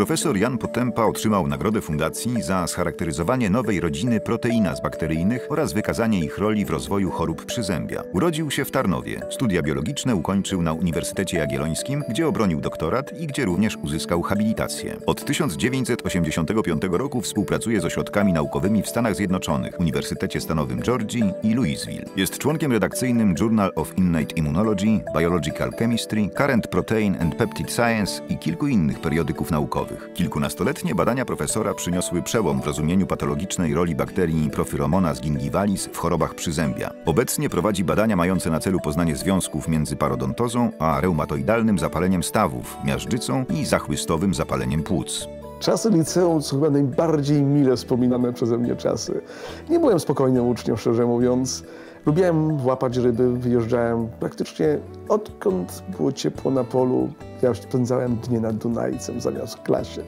Profesor Jan Potępa otrzymał nagrodę fundacji za scharakteryzowanie nowej rodziny proteinaz bakteryjnych oraz wykazanie ich roli w rozwoju chorób przyzębia. Urodził się w Tarnowie. Studia biologiczne ukończył na Uniwersytecie Jagiellońskim, gdzie obronił doktorat i gdzie również uzyskał habilitację. Od 1985 roku współpracuje z ośrodkami naukowymi w Stanach Zjednoczonych, Uniwersytecie Stanowym Georgii i Louisville. Jest członkiem redakcyjnym Journal of Innate Immunology, Biological Chemistry, Current Protein and Peptide Science i kilku innych periodyków naukowych. Kilkunastoletnie badania profesora przyniosły przełom w rozumieniu patologicznej roli bakterii Prophyromonas gingivalis w chorobach przyzębia. Obecnie prowadzi badania mające na celu poznanie związków między parodontozą a reumatoidalnym zapaleniem stawów, miażdżycą i zachłystowym zapaleniem płuc. Czasy liceum to chyba najbardziej mile wspominane przeze mnie czasy. Nie byłem spokojnym uczniem, szczerze mówiąc. Lubiłem łapać ryby, wyjeżdżałem praktycznie odkąd było ciepło na polu. Ja spędzałem dnie nad Dunajcem zamiast w klasie.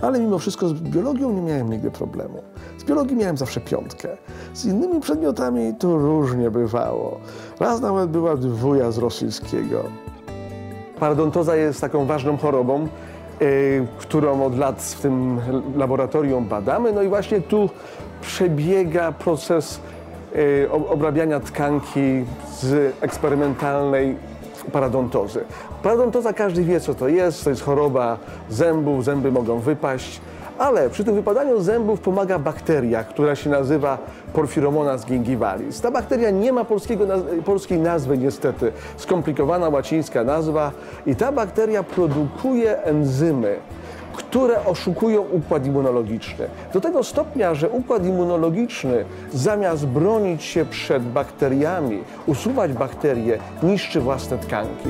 Ale mimo wszystko z biologią nie miałem nigdy problemu. Z biologii miałem zawsze piątkę. Z innymi przedmiotami to różnie bywało. Raz nawet była dwuja z rosyjskiego. Parodontoza jest taką ważną chorobą, y, którą od lat w tym laboratorium badamy. No i właśnie tu przebiega proces obrabiania tkanki z eksperymentalnej parodontozy. Parodontoza każdy wie, co to jest. To jest choroba zębów, zęby mogą wypaść. Ale przy tym wypadaniu zębów pomaga bakteria, która się nazywa Porphyromonas gingivalis. Ta bakteria nie ma polskiego, polskiej nazwy niestety, skomplikowana łacińska nazwa i ta bakteria produkuje enzymy, które oszukują układ immunologiczny. Do tego stopnia, że układ immunologiczny zamiast bronić się przed bakteriami, usuwać bakterie, niszczy własne tkanki.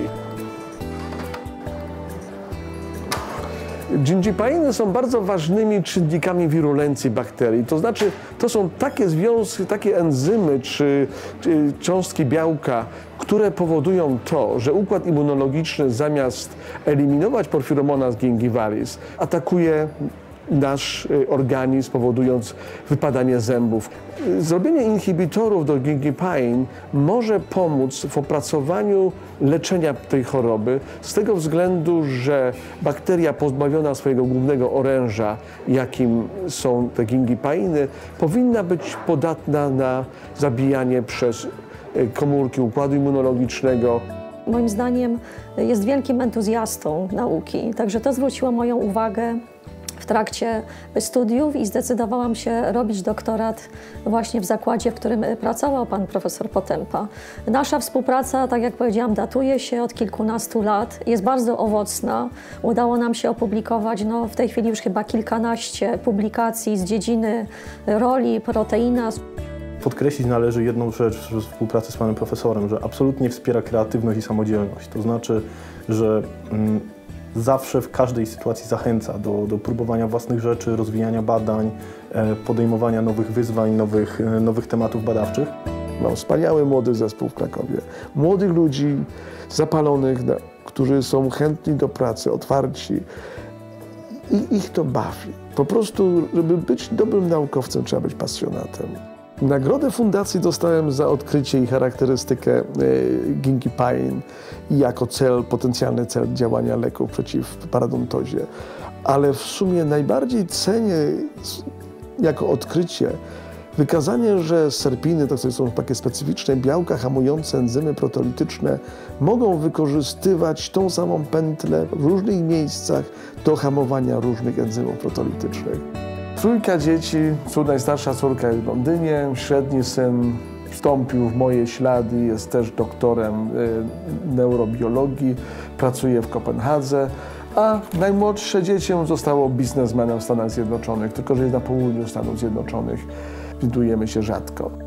Gingipainy są bardzo ważnymi czynnikami wirulencji bakterii. To znaczy, to są takie związki, takie enzymy czy, czy cząstki białka, które powodują to, że układ immunologiczny zamiast eliminować Porphyromonas gingivalis, atakuje nasz y, organizm, powodując wypadanie zębów. Zrobienie inhibitorów do gingipain może pomóc w opracowaniu leczenia tej choroby z tego względu, że bakteria pozbawiona swojego głównego oręża, jakim są te gingipainy, powinna być podatna na zabijanie przez y, komórki układu immunologicznego. Moim zdaniem jest wielkim entuzjastą nauki, także to zwróciło moją uwagę w trakcie studiów i zdecydowałam się robić doktorat właśnie w zakładzie, w którym pracował pan profesor Potępa. Nasza współpraca, tak jak powiedziałam, datuje się od kilkunastu lat, jest bardzo owocna. Udało nam się opublikować no, w tej chwili już chyba kilkanaście publikacji z dziedziny roli proteina, Podkreślić należy jedną rzecz w współpracy z panem profesorem, że absolutnie wspiera kreatywność i samodzielność. To znaczy, że mm, zawsze w każdej sytuacji zachęca do, do próbowania własnych rzeczy, rozwijania badań, e, podejmowania nowych wyzwań, nowych, e, nowych tematów badawczych. Mam wspaniały młody zespół w Krakowie. Młodych ludzi zapalonych, którzy są chętni do pracy, otwarci. I ich to bawi. Po prostu, żeby być dobrym naukowcem, trzeba być pasjonatem. Nagrodę fundacji dostałem za odkrycie i charakterystykę e, gingipain i jako cel, potencjalny cel działania leków przeciw parodontozie. Ale w sumie najbardziej cenię jako odkrycie Wykazanie, że serpiny, to są takie specyficzne białka hamujące enzymy protolityczne, mogą wykorzystywać tą samą pętlę w różnych miejscach do hamowania różnych enzymów protolitycznych. Trójka dzieci, najstarsza córka w Londynie, średni syn wstąpił w moje ślady, jest też doktorem y, neurobiologii, pracuje w Kopenhadze, a najmłodsze dziecię zostało biznesmenem w Stanach Zjednoczonych, tylko że jest na południu Stanów Zjednoczonych. Widujemy się rzadko.